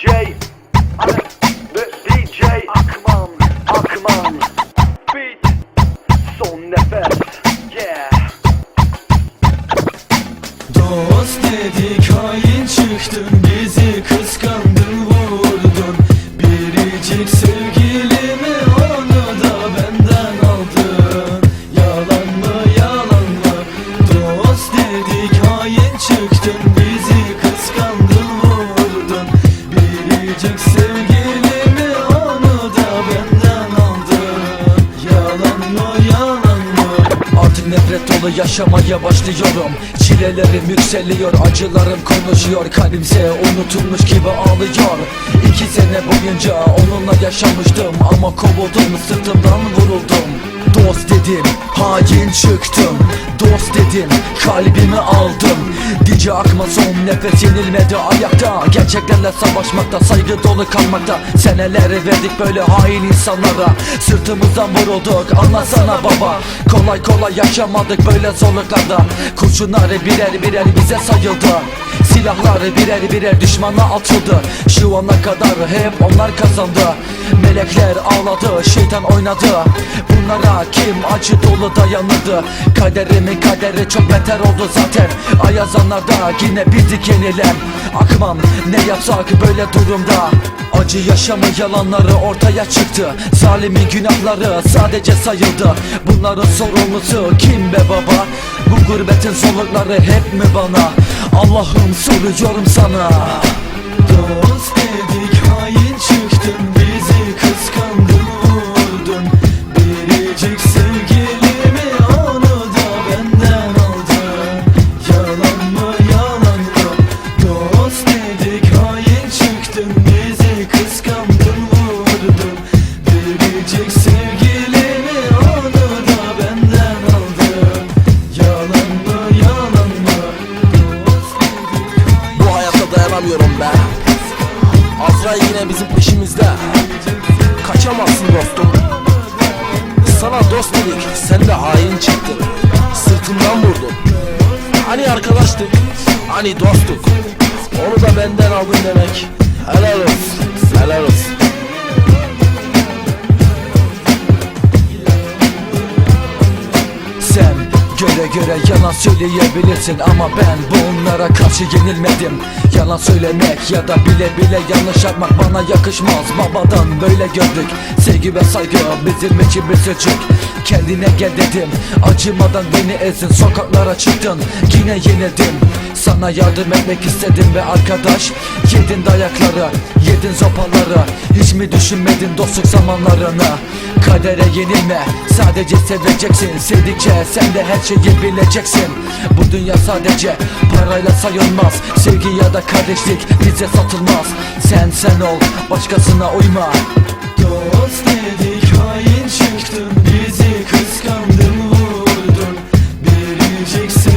DJ DJ Akman Akman. Beat Son nefes Yeah. Dost dedik hain çıktın Biricik sevgilimi onu da benden aldın Yalan mı yalan mı? Artık nefret dolu yaşamaya başlıyorum. Çilelerim yükseliyor acılarım konuşuyor. Kalbimse unutulmuş gibi ağlıyor. İki sene boyunca onunla yaşamıştım. Ama kovuldum sırtımdan vuruldum. Dost dedim hain çıktım. Dost dedim kalbimi aldım. Dice akma son nefes yenilmedi ayakta. Gerçeklerle savaşmakta saygı dolu kalmakta. Seneleri verdik böyle hain insanlara. Sırtımızdan vurulduk anlasana baba. Kolay kolay yaşamadık böyle zorluklarda. Kurşunları birer birer bize sayıldı Silahları birer birer düşmana atıldı. Şu ana kadar hep onlar kazandı. Melekler ağladı şeytan oynadı. Bunlara kim acı dolu dayanırdı? Kaderimin kaderi çok beter oldu zaten. Ayazanlarda yine bizdik yenilen Akmam ne yapsak böyle durumda? Acı yaşamı yalanları ortaya çıktı. Zalimin günahları sadece sayıldı. Bunların sorumlusu kim be baba? Bu gurbetin solukları hep mi bana? Allah'ım soruyorum sana. Dost dayanamıyorum ben Azrail yine bizim peşimizde. Kaçamazsın dostum. Sana dost dedik sen de hain çıktın. Sırtımdan vurdun. Hani arkadaştık Hani dosttuk. Onu da benden aldın demek. Helal olsun göre göre yalan söyleyebilirsin ama ben bunlara karşı yenilmedim. Yalan söylemek ya da bile bile yanlış yapmak bana yakışmaz. Babadan böyle gördük. Sevgi ve saygı bizim için bir suçuk Kendine gel dedim. Acımadan beni ezdin sokaklara çıktın. Yine yenildim. Sana yardım etmek istedim ve arkadaş Yedin dayakları yedin sopaları Hiç mi düşünmedin dostluk zamanlarını Kadere yenilme Sadece seveceksin. Sevdikçe sen de her şeyi bileceksin. Bu dünya sadece parayla sayılmaz. Sevgi ya da kardeşlik bize satılmaz. Sen sen ol başkasına uyma. Dost dedik hain çıktın. Bizi kıskandın vurdun. Bileceksin